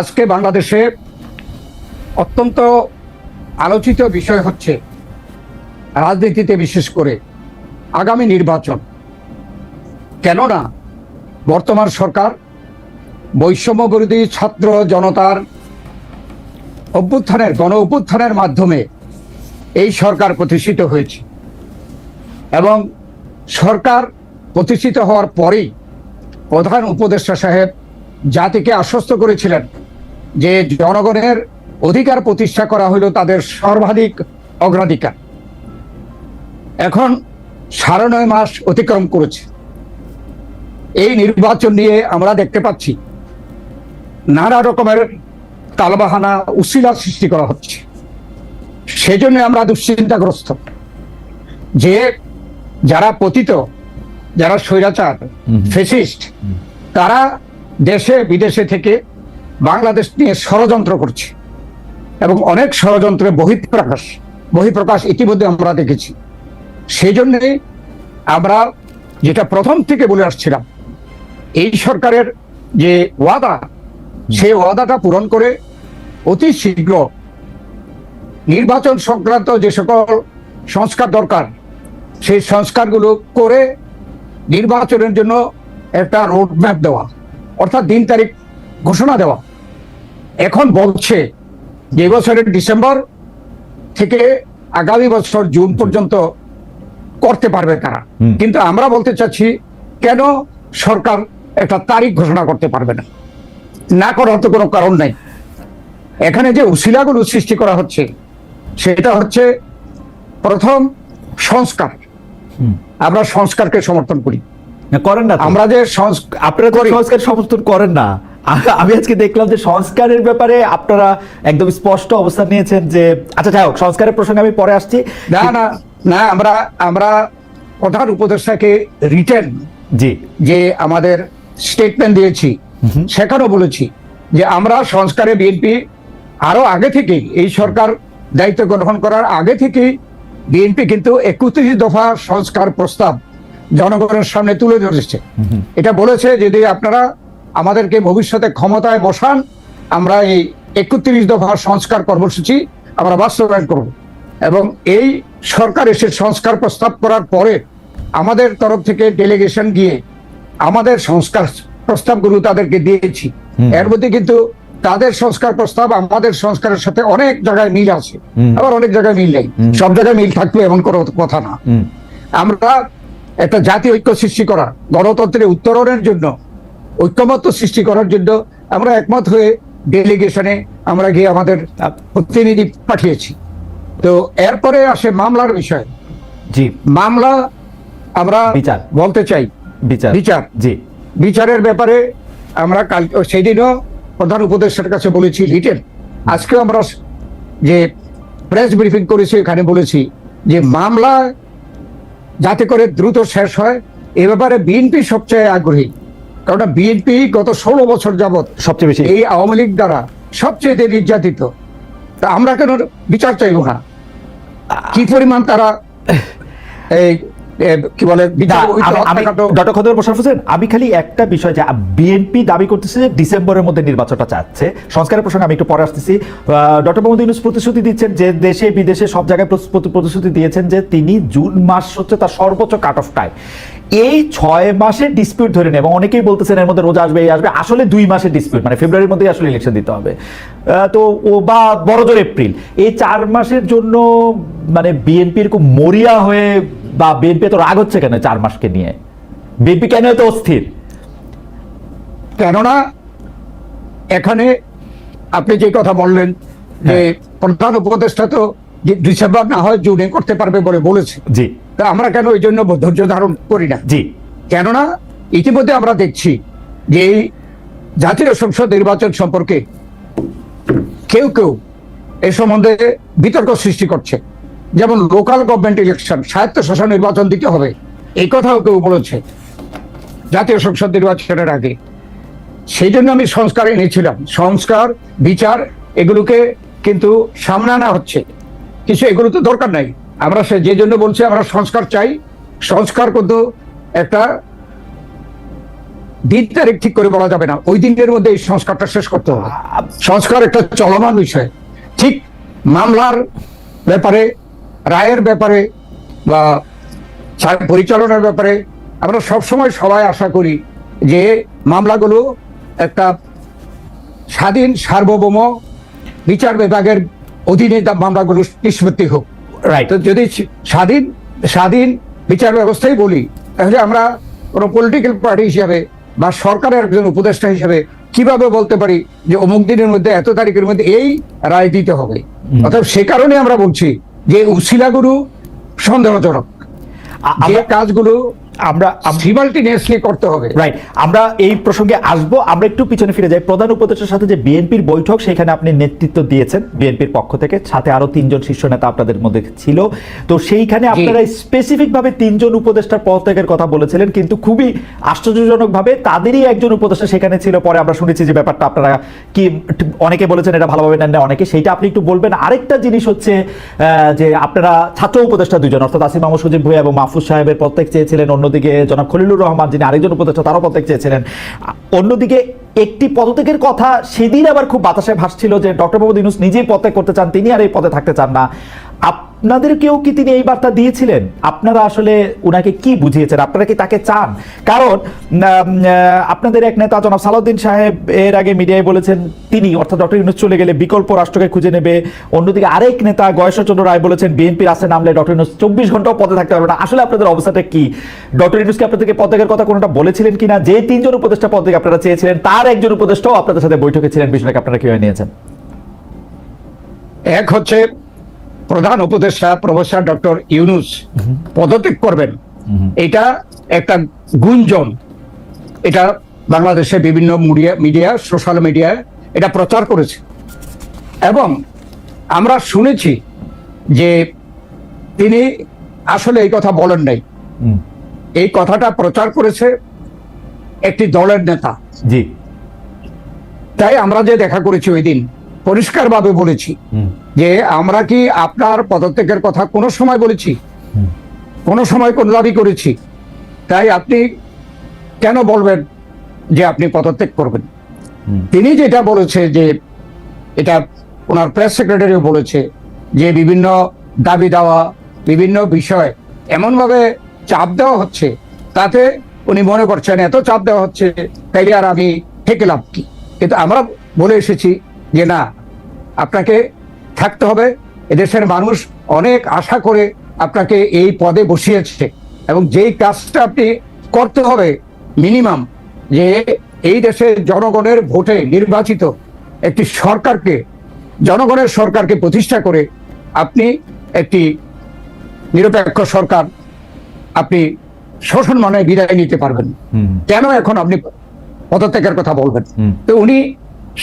আজকে বাংলাদেশে অত্যন্ত আলোচিত বিষয় হচ্ছে রাজনীতিতে বিশেষ করে আগামী নির্বাচন। কেননা বর্তমান সরকার বৈষম্য বিরোধী ছাত্র জনতার অভ্যুত্থানের, গণ অভ্যুত্থানের মাধ্যমে এই সরকার প্রতিষ্ঠিত হয়েছে। এবং সরকার প্রতিষ্ঠিত হওয়ার পরেই প্রধান উপদেষ্টা সাহেব জাতিকে আশ্বস্ত করেছিলেন যে জনগণের অধিকার প্রতিষ্ঠা করা হলো তাদের সর্বাধিক অগ্রাধিকার। এখন সাড়ে নয় মাস অতিক্রম করেছে। এই নির্বাচন নিয়ে আমরা দেখতে পাচ্ছি নানা রকমের তালবাহানা উশিলা সৃষ্টি করা হচ্ছে। সেজন্য আমরা দুশ্চিন্তাগ্রস্ত। যে যারা পতিত যারা স্বৈরাচার। ফেসিস্ট তারা দেশে বিদেশে থেকে বাংলাদেশ নিয়ে ষড়যন্ত্র করছে এবং অনেক ষড়যন্ত্রের বহিঃপ্রকাশ বহিঃপ্রকাশ ইতিমধ্যে আমরা দেখেছি। সেই জন্যে আমরা যেটা প্রথম থেকে বলে আসছিলাম, এই সরকারের যে ওয়াদা, সেই ওয়াদাটা পূরণ করে অতি শীঘ্র নির্বাচন সংক্রান্ত যে সকল সংস্কার দরকার, সেই সংস্কারগুলো করে নির্বাচনের জন্য একটা রোডম্যাপ দেওয়া, অর্থাৎ দিন তারিখ ঘোষণা দেওয়া। এখন বলছে যে বছরের ডিসেম্বর থেকে আগামী বছর জুন পর্যন্ত করতে পারবে তারা। কিন্তু আমরা বলতে চাচ্ছি কেন সরকার একটা তারিখ ঘোষণা করতে পারবে না? না করার তো কোনো কারণ নাই। এখানে যে উশিলাগুলো সৃষ্টি করা হচ্ছে সেটা হচ্ছে প্রথম সংস্কার। আমরা সংস্কারকে সমর্থন করি। করেন না আমরা যে সংস্কার আপনারা তো সংস্কার সমর্থন করেন না। আমি আজকে দেখলাম যে সংস্কারের ব্যাপারে আপনারা একদম স্পষ্ট অবস্থান নিয়েছেন যে আচ্ছা যাই হোক সংস্কারের প্রসঙ্গে আমি পরে আসছি। না না না আমরা আমরা প্রধান উপদেষ্টাকে রিটার্ন জি। যে আমাদের স্টেটমেন্ট দিয়েছি সেখানেও বলেছি যে আমরা সংস্কারে বিএনপি আরও আগে থেকেই এই সরকার দায়িত্ব গ্রহণ করার আগে থেকেই বিএনপি কিন্তু একত্রিশ দফা সংস্কার প্রস্তাব জনগণের সামনে তুলে ধরেছে। এটা বলেছে যদি আপনারা আমাদেরকে ভবিষ্যতে ক্ষমতায় বসান। আমরা এই একত্রিশ দফা সংস্কার কর্মসূচি আমরা বাস্তবায়ন করব। এবং এই সরকার এসে সংস্কার প্রস্তাব করার পরে আমাদের তরফ থেকে ডেলিগেশন গিয়ে আমাদের সংস্কার প্রস্তাবগুলো তাদেরকে দিয়েছি। এর মধ্যে কিন্তু তাদের সংস্কার প্রস্তাব আমাদের সংস্কারের সাথে অনেক জায়গায় মিল আছে। আবার অনেক জায়গায় মিল নেই। সব জায়গায় মিল থাকবে এমন কোনো কথা না। আমরা একটা জাতীয় ঐক্য সৃষ্টি করা গণতন্ত্রের উত্তরণের জন্য ঐক্যমত্য সৃষ্টি করার জন্য আমরা একমত হয়ে ডেলিগেশনে আমরা গিয়ে আমাদের প্রতিনিধি পাঠিয়েছি। তো এরপরে আসে মামলার বিষয়। জি। মামলা আমরা বিচার। বলতে চাই। বিচার। বিচার। জি। বিচারের ব্যাপারে আমরা কাল সেদিনও প্রধান উপদেষ্টার কাছে বলেছি রিটেন আজকেও আমরা যে প্রেস ব্রিফিং করেছি এখানে বলেছি যে মামলা যাতে করে দ্রুত শেষ হয় এ ব্যাপারে বিএনপি সবচেয়ে আগ্রহী। কারণ বিএনপি গত ষোলো বছর যাবত সবচেয়ে বেশি। এই আওয়ামী লীগ দ্বারা সবচেয়ে নির্যাতিত। তা আমরা কেন বিচার চাইব না? কি পরিমাণ তারা এই কি বলে আমি- ডক্টর হোসেন খালি একটা বিষয় যে বিএনপি দাবি করতেছে যে ডিসেম্বরের মধ্যে নির্বাচনটা চাচ্ছে। সংস্কারের প্রসঙ্গে আমি একটু পরে আসতেছি। ডক্টর মোহাম্মদ ইউনুস প্রতিশ্রুতি দিচ্ছেন যে দেশে বিদেশে সব জায়গায় প্রতি- প্রতি- প্রতিশ্রুতি দিয়েছেন যে তিনি জুন মাস হচ্ছে তার সর্বোচ্চ কাট অফ টাইম এই ছয় মাসের ডিসপিউট ধরে নেই এবং অনেকেই বলতেছেন এর মধ্যে রোজা আসবে এই আসবে আসলে দুই মাসের ডিসপিউট মানে ফেব্রুয়ারির মধ্যেই আসলে ইলেকশন দিতে হবে। তো ও বা বড়জোর এপ্রিল এই চার মাসের জন্য মানে বিএনপি এরকম মরিয়া হয়ে বা বিএনপি তো রাগ হচ্ছে কেন চার মাসকে নিয়ে? বিএনপি কেন এত অস্থির? কেননা এখানে আপনি যে কথা বললেন যে প্রধান উপদেষ্টা তো ডিসেম্বর না হয় জুনে করতে পারবে বলে বলেছে। জি। তা আমরা কেন ওই জন্য ধৈর্য ধারণ করি না? জি। কেননা ইতিমধ্যে আমরা দেখছি যে এই জাতীয় সংসদ নির্বাচন সম্পর্কে কেউ কেউ এ সম্বন্ধে বিতর্ক সৃষ্টি করছে। যেমন লোকাল গভর্নমেন্ট ইলেকশন স্বায়ত্তশাসন নির্বাচন দিতে হবে এই কথাও কেউ বলেছে। জাতীয় সংসদ নির্বাচনের আগে। সেই জন্য আমি সংস্কার এনেছিলাম। সংস্কার বিচার এগুলোকে কিন্তু সামনে আনা হচ্ছে। কিছু এগুলো তো দরকার নাই। আমরা সে যে জন্য বলছি আমরা সংস্কার চাই। সংস্কার কিন্তু একটা দিন তারিখ ঠিক করে বলা যাবে না। ওই দিনের মধ্যে এই সংস্কারটা শেষ করতে হবে। সংস্কার একটা চলমান বিষয়। ঠিক মামলার ব্যাপারে, রায়ের ব্যাপারে বা পরিচালনার ব্যাপারে আমরা সবসময় সবাই আশা করি যে মামলাগুলো একটা স্বাধীন সার্বভৌম বিচার বিভাগের অধীনে মামলাগুলো নিষ্পত্তি হোক। রাইট তো যদি স্বাধীন স্বাধীন বিচার ব্যবস্থাই বলি তাহলে আমরা কোনো পলিটিক্যাল পার্টি হিসাবে বা সরকারের একজন উপদেষ্টা হিসাবে কীভাবে বলতে পারি যে অমুক দিনের মধ্যে এত তারিখের মধ্যে এই রায় দিতে হবে? অর্থাৎ সে কারণে আমরা বলছি যে উশিলাগুরু সন্দেহজনক। যে কাজগুলো আমরা সিমাল্টিনিয়াসলি করতে হবে। রাইট আমরা এই প্রসঙ্গে আসব আমরা একটু পিছনে ফিরে যাই। প্রধান উপদেষ্টার সাথে যে বিএনপির বৈঠক সেখানে আপনি নেতৃত্ব দিয়েছেন বিএনপির পক্ষ থেকে। সাথে আরও তিনজন শীর্ষ নেতা আপনাদের মধ্যে ছিল। তো সেইখানে আপনারা স্পেসিফিক ভাবে তিনজন উপদেষ্টার পদত্যাগের কথা বলেছিলেন কিন্তু খুবই আশ্চর্যজনক ভাবে তাদেরই একজন উপদেষ্টা সেখানে ছিল। পরে আমরা শুনেছি যে ব্যাপারটা আপনারা কি অনেকে বলেছেন এটা ভালোভাবে নেন না অনেকে। সেইটা আপনি একটু বলবেন। আরেকটা জিনিস হচ্ছে আহ, যে আপনারা ছাত্র উপদেষ্টা দুজন অর্থাৎ আসিম মাহমুদ সজিব ভুইয়া এবং মাহফুজ সাহেবের পদত্যাগ চেয়েছিলেন অন্যদিকে জনাব খলিলুর রহমান, যিনি আরেকজন উপদেষ্টা, তারও পদত্যাগ চেয়েছিলেন। অন্যদিকে একটি পদত্যাগের কথা সেদিন আবার খুব বাতাসে ভাসছিল যে ডক্টর মোহাম্মদ ইউনুস নিজেই পদত্যাগ করতে চান, তিনি আর এই পদে থাকতে চান না। আপনাদেরকেও কি তিনি এই বার্তা দিয়েছিলেন? আপনারা আসলে উনাকে কি বুঝিয়েছেন? আপনারা কি তাকে চান? কারণ আপনাদের এক নেতা জনাব সালাউদ্দিন সাহেব এর আগে মিডিয়ায় বলেছেন, তিনি অর্থাৎ ডক্টর ইউনুস চলে গেলে বিকল্প রাষ্ট্রকে খুঁজে নেবে। অন্যদিকে আরেক নেতা গয়েশ্বরচন্দ্র রায় বলেছেন বিএনপির আসে নামলে ডক্টর ইউনুস চব্বিশ ঘন্টাও পদে থাকতে পারবে না। আসলে আপনাদের অবস্থাটা কি? ডক্টর ইউনুসকে আপনাদেরকে পদত্যাগের কথা কোনোটা বলেছিলেন কিনা? যে তিনজন উপদেষ্টা পদত্যাগ আপনারা চেয়েছিলেন, তার একজন উপদেষ্টাও আপনাদের সাথে বৈঠকে ছিলেন। বিষয়টাকে আপনারা কীভাবে নিয়েছেন? এক হচ্ছে প্রধান উপদেষ্টা প্রফেসর ডক্টর ইউনুস পদত্যাগ করবেন। এটা একটা গুঞ্জন। এটা বাংলাদেশে বিভিন্ন মিডিয়া মিডিয়া সোশ্যাল মিডিয়ায় এটা প্রচার করেছে। এবং আমরা শুনেছি যে তিনি আসলে এই কথা বলেন নাই। এই কথাটা প্রচার করেছে একটি দলের নেতা। জি। তাই আমরা যে দেখা করেছি ওই দিন পরিষ্কারভাবে বলেছি যে আমরা কি আপনার পদত্যাগের কথা কোনো সময় বলেছি? কোনো সময় কোন দাবি করেছি? তাই আপনি কেন বলবেন যে আপনি পদত্যাগ করবেন? তিনি যেটা বলেছে যে এটা ওনার প্রেস সেক্রেটারিও বলেছে যে বিভিন্ন দাবি দেওয়া বিভিন্ন বিষয় এমনভাবে চাপ দেওয়া হচ্ছে তাতে উনি মনে করছেন এত চাপ দেওয়া হচ্ছে তাইলে আর আমি থেকে লাভ কি? কিন্তু আমরা বলে এসেছি যে না আপনাকে থাকতে হবে। এদেশের মানুষ অনেক আশা করে আপনাকে এই পদে বসিয়েছে এবং যেই কাজটা আপনি করতে হবে মিনিমাম যে এই দেশের জনগণের ভোটে নির্বাচিত একটি সরকারকে জনগণের সরকারকে প্রতিষ্ঠা করে আপনি একটি নিরপেক্ষ সরকার আপনি শোষণ মানে বিদায় নিতে পারবেন। কেন এখন আপনি পদত্যাগের কথা বলবেন? তো উনি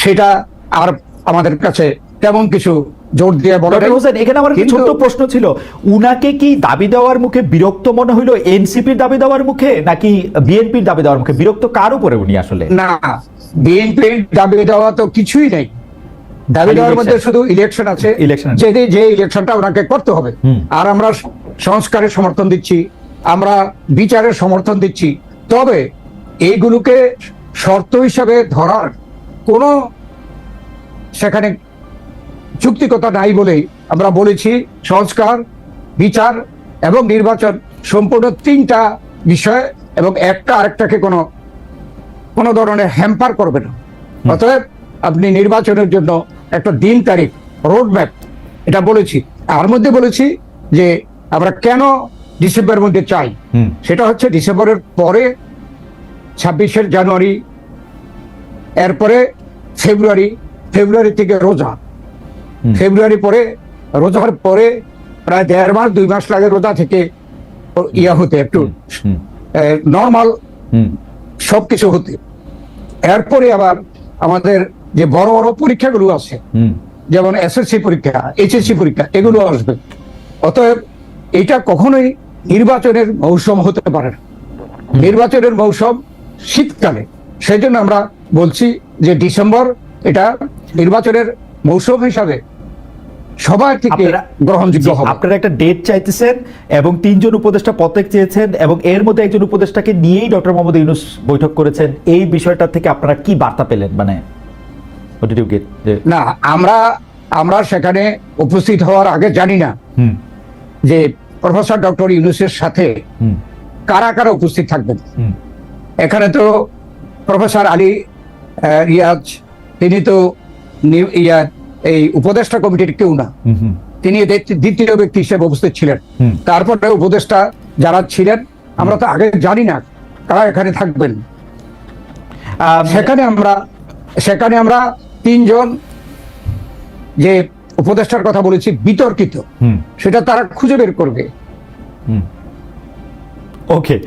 সেটা আর আমাদের কাছে তেমন কিছু জোর দিয়ে ডক্টর হোসেন এখানে আমার একটা কিন্তু- ছোট্ট প্রশ্ন ছিল উনাকে কি দাবি দেওয়ার মুখে বিরক্ত মনে হইল এনসিপির দাবি দেওয়ার মুখে নাকি বিএনপির দাবি দেওয়ার মুখে? বিরক্ত কার উপরে উনি আসলে? না বিএনপির দাবি দেওয়া তো কিছুই নেই। দাবি দেওয়ার মধ্যে শুধু ইলেকশন আছে। Election আছে। যে যে ইলেকশনটা ওনাকে করতে হবে। আর আমরা সংস্কারের সমর্থন দিচ্ছি আমরা বিচারের সমর্থন দিচ্ছি। তবে এইগুলোকে শর্ত হিসাবে ধরার কোনো সেখানে যুক্তিকতা নাই বলেই আমরা বলেছি সংস্কার বিচার এবং নির্বাচন সম্পূর্ণ তিনটা বিষয় এবং একটা আরেকটাকে কোনো কোনো ধরনের হ্যাম্পার করবে না। অতএব আপনি নির্বাচনের জন্য একটা দিন তারিখ রোড ম্যাপ এটা বলেছি। তার মধ্যে বলেছি যে আমরা কেন ডিসেম্বরের মধ্যে চাই? সেটা হচ্ছে ডিসেম্বরের পরে ছাব্বিশের জানুয়ারি এরপরে ফেব্রুয়ারি ফেব্রুয়ারি থেকে রোজা। ফেব্রুয়ারি পরে রোজার পরে প্রায় দেড় মাস দুই মাস লাগে রোজা থেকে ইয়া হতে একটু নর্মাল হুম, সবকিছু হতে। এরপরে আবার আমাদের যে বড় বড় পরীক্ষাগুলো আছে যেমন এসএসসি পরীক্ষা এইচএসসি পরীক্ষা এগুলো আসবে। অতএব এটা কখনোই নির্বাচনের মৌসুম হতে পারে না। নির্বাচনের মৌসুম শীতকালে। সেই জন্য আমরা বলছি যে ডিসেম্বর এটা নির্বাচনের মৌসুম হিসাবে সবার থেকে গ্রহণযোগ্য হবে। আপনারা একটা ডেট চাইতেছেন এবং তিনজন উপদেষ্টা পদত্যাগ চেয়েছেন এবং এর মধ্যে একজন উপদেষ্টাকে নিয়েই ডক্টর মোহাম্মদ ইউনুস বৈঠক করেছেন। এই বিষয়টা থেকে আপনারা কি বার্তা পেলেন? মানে না আমরা আমরা সেখানে উপস্থিত হওয়ার আগে জানি না যে প্রফেসর ডক্টর ইউনুসের সাথে কারা কারা উপস্থিত থাকবেন। এখানে তো প্রফেসর আলী রিয়াজ তিনি তো ইয়া এই উপদেষ্টা কমিটির কেউ না। তিনি দ্বিতীয়- ব্যক্তি হিসেবে উপস্থিত ছিলেন। তারপরে উপদেষ্টা যারা ছিলেন আমরা তো আগে জানি না কারা এখানে থাকবেন। সেখানে আমরা সেখানে আমরা তিনজন যে উপদেষ্টার কথা বলেছি বিতর্কিত। সেটা তারা খুঁজে বের করবে। ওকে।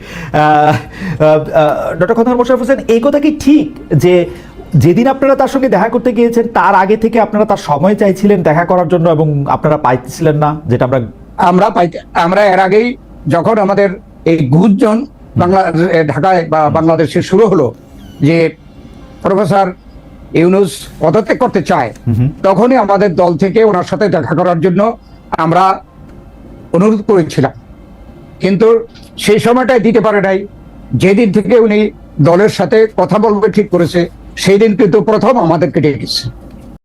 ডক্টর খন্দকার মোশারফ হোসেন এই কথা কি ঠিক যে যেদিন আপনারা তার সঙ্গে দেখা করতে গিয়েছেন তার আগে থেকে আপনারা তার সময় চাইছিলেন দেখা করার জন্য এবং আপনারা পাইছিলেন না যেটা আমরা আমরা পাই- আমরা এর আগেই যখন আমাদের এই গুঞ্জন বাংলা ঢাকায় বা বাংলাদেশে শুরু হলো যে প্রফেসর ইউনুস পদত্যাগ করতে চায়। তখনই আমাদের দল থেকে ওনার সাথে দেখা করার জন্য আমরা অনুরোধ করেছিলাম কিন্তু সেই সময়টাই দিতে পারে নাই যেদিন থেকে উনি দলের সাথে কথা বলবে ঠিক করেছে সেই দিন কিন্তু প্রথম আমাদেরকে ডেকেছে।